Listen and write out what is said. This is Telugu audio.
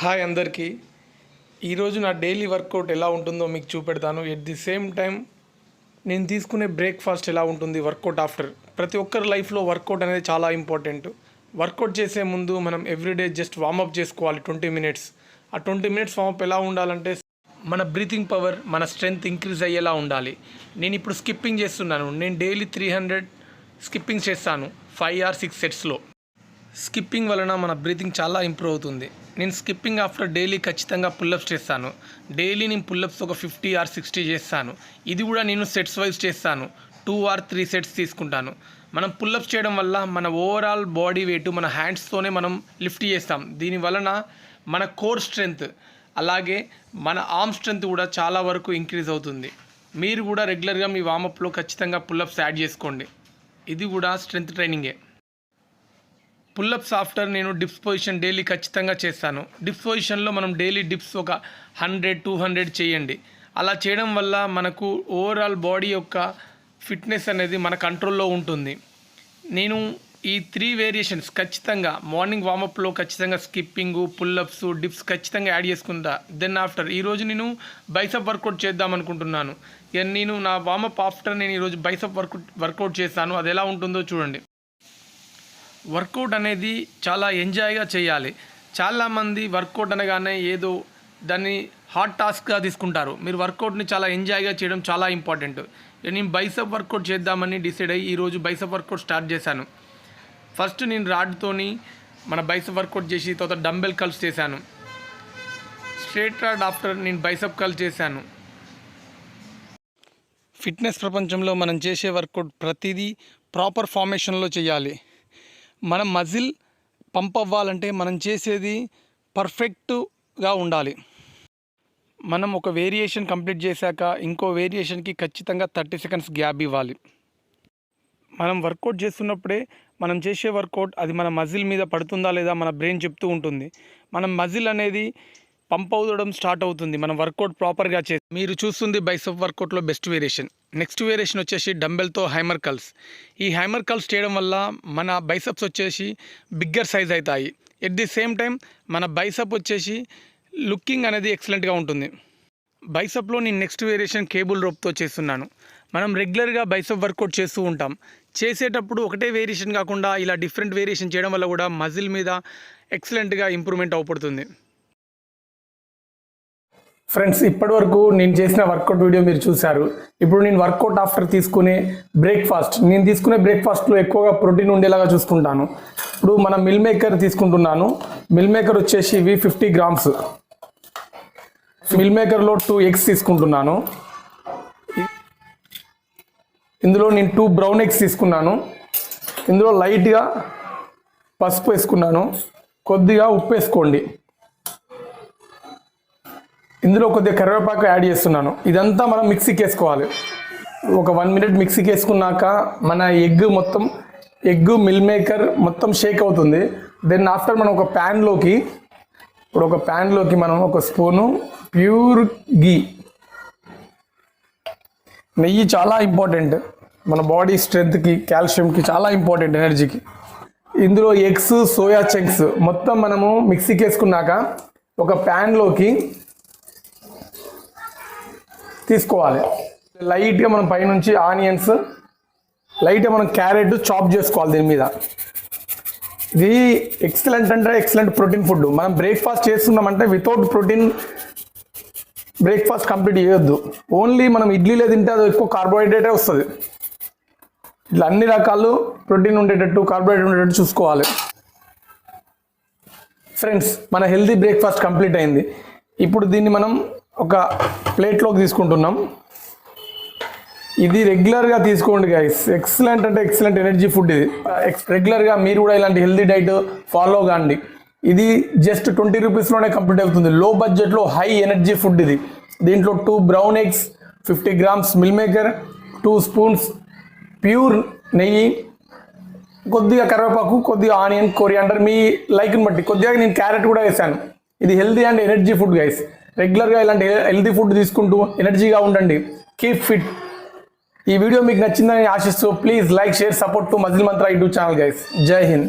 హాయ్ అందరికీ. ఈరోజు నా డైలీ వర్కౌట్ ఎలా ఉంటుందో మీకు చూపెడతాను. ఎట్ ది సేమ్ టైం నేను తీసుకునే బ్రేక్ఫాస్ట్ ఎలా ఉంటుంది వర్కౌట్ ఆఫ్టర్. ప్రతి ఒక్కరి లైఫ్లో వర్కౌట్ అనేది చాలా ఇంపార్టెంట్. వర్కౌట్ చేసే ముందు మనం ఎవ్రీడే జస్ట్ వార్మప్ చేసుకోవాలి ట్వంటీ మినిట్స్. ఆ ట్వంటీ మినిట్స్ వార్మప్ ఎలా ఉండాలంటే మన బ్రీతింగ్ పవర్ మన స్ట్రెంగ్త్ ఇంక్రీజ్ అయ్యేలా ఉండాలి. నేను ఇప్పుడు స్కిప్పింగ్ చేస్తున్నాను. నేను డైలీ త్రీ హండ్రెడ్ స్కిప్పింగ్ చేస్తాను ఫైవ్ ఆర్ సిక్స్ సెట్స్లో. స్కిప్పింగ్ వలన మన బ్రీతింగ్ చాలా ఇంప్రూవ్ అవుతుంది. నేను స్కిప్పింగ్ ఆఫ్టర్ డైలీ ఖచ్చితంగా పుల్లప్స్ చేస్తాను. డైలీ నేను పుల్లప్స్ ఒక ఫిఫ్టీ ఆర్ సిక్స్టీ చేస్తాను. ఇది కూడా నేను సెట్స్ వైజ్ చేస్తాను. టూ ఆర్ త్రీ సెట్స్ తీసుకుంటాను. మనం పుల్లప్స్ చేయడం వల్ల మన ఓవరాల్ బాడీ వెయిట్ మన హ్యాండ్స్తోనే మనం లిఫ్ట్ చేస్తాం. దీని వలన మన కోర్ స్ట్రెంగ్త్ అలాగే మన ఆర్మ్ స్ట్రెంగ్త్ కూడా చాలా వరకు ఇంక్రీజ్ అవుతుంది. మీరు కూడా రెగ్యులర్గా మీ వామప్లో ఖచ్చితంగా పుల్లప్స్ యాడ్ చేసుకోండి. ఇది కూడా స్ట్రెంగ్త్ ట్రైనింగే. పుల్లప్స్ ఆఫ్టర్ నేను డిప్స్ పొజిషన్ డైలీ ఖచ్చితంగా చేస్తాను. డిప్స్ పొజిషన్లో మనం డైలీ డిప్స్ ఒక హండ్రెడ్ టూ హండ్రెడ్ చేయండి. అలా చేయడం వల్ల మనకు ఓవరాల్ బాడీ యొక్క ఫిట్నెస్ అనేది మన కంట్రోల్లో ఉంటుంది. నేను ఈ త్రీ వేరియేషన్స్ ఖచ్చితంగా మార్నింగ్ వామప్లో ఖచ్చితంగా స్కిప్పింగ్ పుల్లప్స్ డిప్స్ ఖచ్చితంగా యాడ్ చేసుకుంటా. దెన్ ఆఫ్టర్ ఈరోజు నేను బైసప్ వర్కౌట్ చేద్దాం అనుకుంటున్నాను. నేను నా వామప్ ఆఫ్టర్ నేను ఈరోజు బైసప్ వర్క్ వర్కౌట్ చేస్తాను. అది ఎలా ఉంటుందో చూడండి. వర్కౌట్ అనేది చాలా ఎంజాయ్గా చేయాలి. చాలామంది వర్కౌట్ అనగానే ఏదో దాన్ని హార్డ్ టాస్క్గా తీసుకుంటారు. మీరు వర్కౌట్ని చాలా ఎంజాయ్గా చేయడం చాలా ఇంపార్టెంట్. నేను బైసప్ వర్కౌట్ చేద్దామని డిసైడ్ అయ్యి ఈరోజు బైసప్ వర్కౌట్ స్టార్ట్ చేశాను. ఫస్ట్ నేను రాడ్తోని మన బైసప్ వర్కౌట్ చేసి తర్వాత డంబెల్ కల్స్ చేశాను. స్ట్రేట్ రాడ్ ఆఫ్టర్ నేను బైసప్ కల్ చేశాను. ఫిట్నెస్ ప్రపంచంలో మనం చేసే వర్కౌట్ ప్రతిదీ ప్రాపర్ ఫార్మేషన్లో చేయాలి. మన మజిల్ పంప్ అవ్వాలంటే మనం చేసేది పర్ఫెక్ట్గా ఉండాలి. మనం ఒక వేరియేషన్ కంప్లీట్ చేశాక ఇంకో వేరియేషన్కి ఖచ్చితంగా థర్టీ సెకండ్స్ గ్యాప్ ఇవ్వాలి. మనం వర్కౌట్ చేస్తున్నప్పుడే మనం చేసే వర్కౌట్ అది మన మజిల్ మీద పడుతుందా లేదా మన బ్రెయిన్ చెప్తూ ఉంటుంది. మనం మజిల్ అనేది పంప్ అవ్వడం స్టార్ట్ అవుతుంది. మనం వర్కౌట్ ప్రాపర్గా చే మీరు చూస్తుంది బైసప్ వర్కౌట్లో బెస్ట్ వేరియేషన్. నెక్స్ట్ వేరియేషన్ వచ్చేసి డంబెల్తో హైమర్ కల్స్. ఈ హైమర్ కల్స్ చేయడం వల్ల మన బైసప్స్ వచ్చేసి బిగ్గర్ సైజ్ అవుతాయి ఎట్ ది సేమ్ టైం మన బైసప్ వచ్చేసి లుకింగ్ అనేది ఎక్సలెంట్గా ఉంటుంది. బైసప్లో నేను నెక్స్ట్ వేరియేషన్ కేబుల్ రోప్తో చేస్తున్నాను. మనం రెగ్యులర్గా బైసప్ వర్కౌట్ చేస్తూ ఉంటాం. చేసేటప్పుడు ఒకటే వేరియేషన్ కాకుండా ఇలా డిఫరెంట్ వేరియేషన్ చేయడం వల్ల కూడా మజిల్ మీద ఎక్సలెంట్గా ఇంప్రూవ్మెంట్ అవపడుతుంది. ఫ్రెండ్స్ ఇప్పటివరకు నేను చేసిన వర్కౌట్ వీడియో మీరు చూశారు. ఇప్పుడు నేను వర్కౌట్ ఆఫ్టర్ తీసుకునే బ్రేక్ఫాస్ట్ నేను తీసుకునే బ్రేక్ఫాస్ట్లో ఎక్కువగా ప్రోటీన్ ఉండేలాగా చూసుకుంటాను. ఇప్పుడు మన మిల్ మేకర్ తీసుకుంటున్నాను. మిల్ మేకర్ వచ్చేసి వి ఫిఫ్టీ గ్రామ్స్ మిల్ మేకర్లో టూ ఎగ్స్ తీసుకుంటున్నాను. ఇందులో నేను టూ బ్రౌన్ ఎగ్స్ తీసుకున్నాను. ఇందులో లైట్గా పసుపు వేసుకున్నాను. కొద్దిగా ఉప్పు వేసుకోండి. ఇందులో కొద్దిగా కరివేపాకు యాడ్ చేస్తున్నాను. ఇదంతా మనం మిక్సీకి వేసుకోవాలి ఒక వన్ మినిట్ మిక్సీకి వేసుకున్నాక మన ఎగ్ మొత్తం ఎగ్ మిల్ మేకర్ మొత్తం షేక్ అవుతుంది. దెన్ ఆఫ్టర్ మనం ఒక ప్యాన్లోకి ఇప్పుడు ఒక ప్యాన్లోకి మనం ఒక స్పూను ప్యూర్ గీ. నెయ్యి చాలా ఇంపార్టెంట్. మన బాడీ స్ట్రెంత్కి కాల్షియంకి చాలా ఇంపార్టెంట్ ఎనర్జీకి. ఇందులో ఎగ్స్ సోయా చంక్స్ మొత్తం మనము మిక్సీకి వేసుకున్నాక ఒక ప్యాన్లోకి తీసుకోవాలి. లైట్గా మనం పైనుంచి ఆనియన్స్ లైట్గా మనం క్యారెట్ చాప్ చేసుకోవాలి దీని మీద. ఇది ఎక్సలెంట్ అంటే ఎక్సలెంట్ ప్రోటీన్ ఫుడ్. మనం బ్రేక్ఫాస్ట్ చేస్తున్నామంటే వితౌట్ ప్రోటీన్ బ్రేక్ఫాస్ట్ కంప్లీట్ చేయొద్దు. ఓన్లీ మనం ఇడ్లీలో తింటే అది ఎక్కువ కార్బోహైడ్రేటే వస్తుంది. ఇట్లా అన్ని రకాలు ప్రోటీన్ ఉండేటట్టు కార్బోహైడ్రేట్ ఉండేటట్టు చూసుకోవాలి. ఫ్రెండ్స్ మన హెల్తీ బ్రేక్ఫాస్ట్ కంప్లీట్ అయింది. ఇప్పుడు దీన్ని మనం ఒక ప్లేట్లోకి తీసుకుంటున్నాం. ఇది రెగ్యులర్గా తీసుకోండి గైస్ ఎక్సలెంట్ అంటే ఎక్సలెంట్ ఎనర్జీ ఫుడ్ ఇది. రెగ్యులర్గా మీరు కూడా ఇలాంటి హెల్దీ డైట్ ఫాలో కాండి. ఇది జస్ట్ ట్వంటీ రూపీస్లోనే కంప్లీట్ అవుతుంది. లో బడ్జెట్లో హై ఎనర్జీ ఫుడ్ ఇది. దీంట్లో two brown eggs fifty grams meal maker two spoons pure నెయ్యి కొద్దిగా కరివేపాకు కొద్దిగా ఆనియన్ కొరియాండర్ మీ లైక్ని బట్టి. కొద్దిగా నేను క్యారెట్ కూడా వేసాను. ఇది healthy and energy food guys రెగ్యులర్గా ఇలాంటి హెల్తీ ఫుడ్ తీసుకుంటూ ఎనర్జీగా ఉండండి. కీప్ ఫిట్ ఈ వీడియో మీకు నచ్చిందని ఆశిస్తూ please like share support to muscle mantra YouTube channel guys జై హింద్